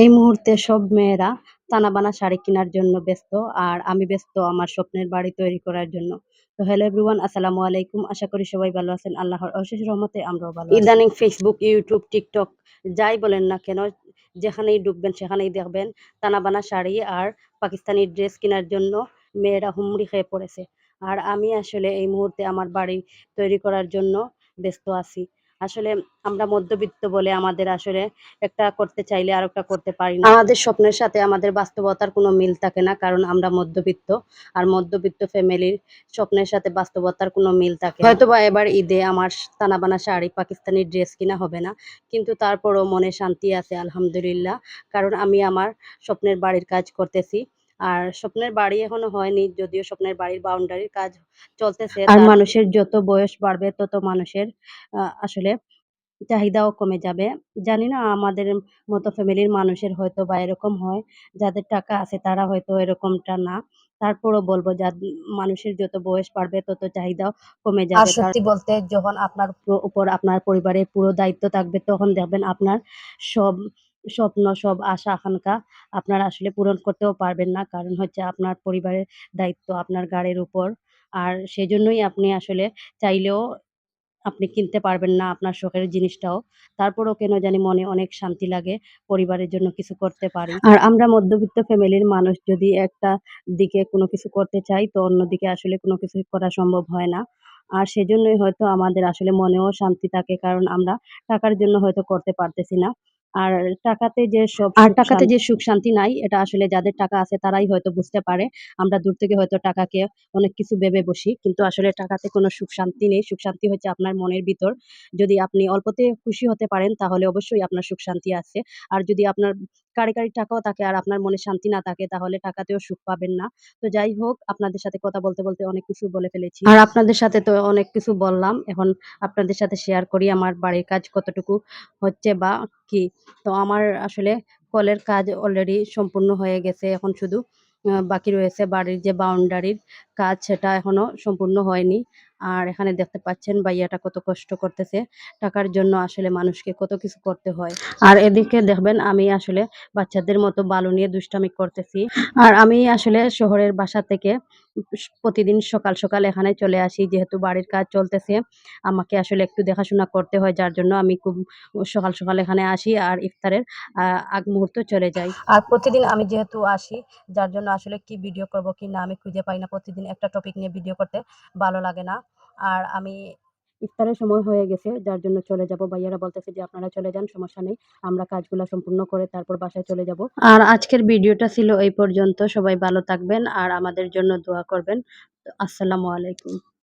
এই মুহূর্তে সব মেয়েরা তানাবানা শাড়ি কেনার জন্য ব্যস্ত আর আমি ব্যস্ত আমার স্বপ্নের বাড়ি তৈরি করার জন্য। তো হ্যালো এভরিওয়ান আসসালামু আলাইকুম। আশা করি সবাই ভালো আছেন। আল্লাহর অশেষ রহমতে আমরাও ভালো। ইদানিং ফেসবুক ইউটিউব টিকটক যাই বলেন না কেন, যেখানেই ঢুকবেন সেখানেই দেখবেন তানাবানা শাড়ি আর পাকিস্তানি ড্রেস কেনার জন্য মেয়েরা হুমড়ি খেয়ে পড়েছে। আর আমি আসলে এই মুহূর্তে আমার বাড়ি তৈরি করার জন্য ব্যস্ত আছি। আসলে আমরা মধ্যবিত্ত বলে আমাদের আসলে একটা করতে চাইলে আর একটা করতে পারি না। আমাদের স্বপ্নের সাথে আমাদের বাস্তবতার কোনো মিল থাকে না, কারণ আমরা মধ্যবিত্ত আর মধ্যবিত্ত ফ্যামিলির স্বপ্নের সাথে বাস্তবতার কোনো মিল থাকে হয়তো বা এবার ঈদে আমার তানাবানা শাড়ি পাকিস্তানি ড্রেস কিনা হবে না, কিন্তু তারপরও মনে শান্তি আছে, আলহামদুলিল্লাহ। কারণ আমি আমার স্বপ্নের বাড়ির কাজ করতেছি। আর স্বপ্নের বাড়ি এখনও হয়নি যদিও স্বপ্নের বাড়ির বাউন্ডারির কাজ চলতেছে আর মানুষের যত বয়স বাড়বে তত মানুষের আসলে চাহিদাও কমে যাবে। জানি না আমাদের মতো ফ্যামিলির মানুষের হয়তো বা এরকম হয় যাদের টাকা আছে তারা হয়তো এরকমটা না। তারপরও বলব যা মানুষের যত বয়স বাড়বে তত চাহিদাও কমে আর যাবে সত্যি বলতে যখন আপনার উপর আপনার পরিবারের পুরো দায়িত্ব থাকবে তখন দেখবেন আপনার সব স্বপ্ন, সব আশা, আকাঙ্ক্ষা আপনারা আসলে পূরণ করতেও পারবেন না কারণ হচ্ছে আপনার পরিবারের দায়িত্ব আপনার গাড়ির উপর আর সেজন্যই আপনি আসলে চাইলেও আপনি কিনতে পারবেন না আপনার শখের জিনিসটাও। তারপরেও কেন জানি মনে অনেক শান্তি লাগে পরিবারের জন্য কিছু করতে পারি। আর আমরা মধ্যবিত্ত ফ্যামিলির মানুষ যদি একটা দিকে কোনো কিছু করতে চাই, তো অন্যদিকে আসলে কোনো কিছুই করা সম্ভব হয় না। আর সেজন্যই হয়তো আমাদের আসলে মনেও শান্তি থাকে কারণ আমরা টাকার জন্য হয়তো করতে পারতেছি না। আর টাকাতে যে সব আর টাকাতে যে সুখ শান্তি নাই এটা আসলে যাদের টাকা আছে তারাই হয়তো বুঝতে পারে। আমরা দূর থেকে হয়তো টাকাকে অনেক কিছু ভেবে বসি। কিন্তু আসলে টাকাতে কোনো সুখ শান্তি নেই। সুখ শান্তি হচ্ছে আপনার মনের ভিতর। যদি আপনি অল্পতে খুশি হতে পারেন তাহলে অবশ্যই আপনার সুখ শান্তি আছে। আর যদি আপনার কাঁড়ি, কাঁড়ি টাকাও থাকে আর আপনার মনে শান্তি না থাকে তাহলে টাকাতেও সুখ পাবেন না। তো যাই হোক আপনাদের সাথে কথা বলতে, বলতে অনেক কিছু বলে ফেলেছি। আর আপনাদের সাথে তো অনেক কিছু বললাম। এখন আপনাদের সাথে শেয়ার করি আমার বাড়ির কাজ কতটুকু হচ্ছে বা কি। তো আমার আসলে কলের কাজ অলরেডি সম্পূর্ণ হয়ে গেছে। এখন শুধু বাকি রয়েছে বাড়ির যে বাউন্ডারির কাজ সেটা এখনও সম্পূর্ণ হয়নি। আর এখানে দেখতে পাচ্ছেন ভাইয়াটা কত কষ্ট করতেছে। টাকার জন্য আসলে মানুষকে কত কিছু করতে হয়। আর এদিকে দেখবেন আমি আসলে বাচ্চাদের মতো বালু নিয়ে দুষ্টামি করতেছি। আর আমি আসলে শহরের বাসা থেকে প্রতিদিন সকাল, সকাল এখানে চলে আসি যেহেতু বাড়ির কাজ চলতেছে। আমাকে আসলে একটু দেখাশোনা করতে হয় যার জন্য আমি খুব সকাল, সকাল এখানে আসি আর ইফতারের আগ মুহূর্ত চলে যাই। আর প্রতিদিন আমি যেহেতু আসি যার জন্য আসলে কি ভিডিও করব কি না আমি খুঁজে পাই না। প্রতিদিন একটা টপিক নিয়ে ভিডিও করতে ভালো লাগে না। আর আমি ইফতারের সময় হয়ে গেছে, যার জন্য চলে যাব। ভাইয়ারা বলতেছে যে, আপনারা চলে যান, সমস্যা নেই। আমরা কাজগুলো সম্পূর্ণ করে তারপর বাসায় চলে যাব। আর আজকের ভিডিওটা ছিল এই পর্যন্ত। সবাই ভালো থাকবেন আর আমাদের জন্য দোয়া করবেন। আসসালামু আলাইকুম।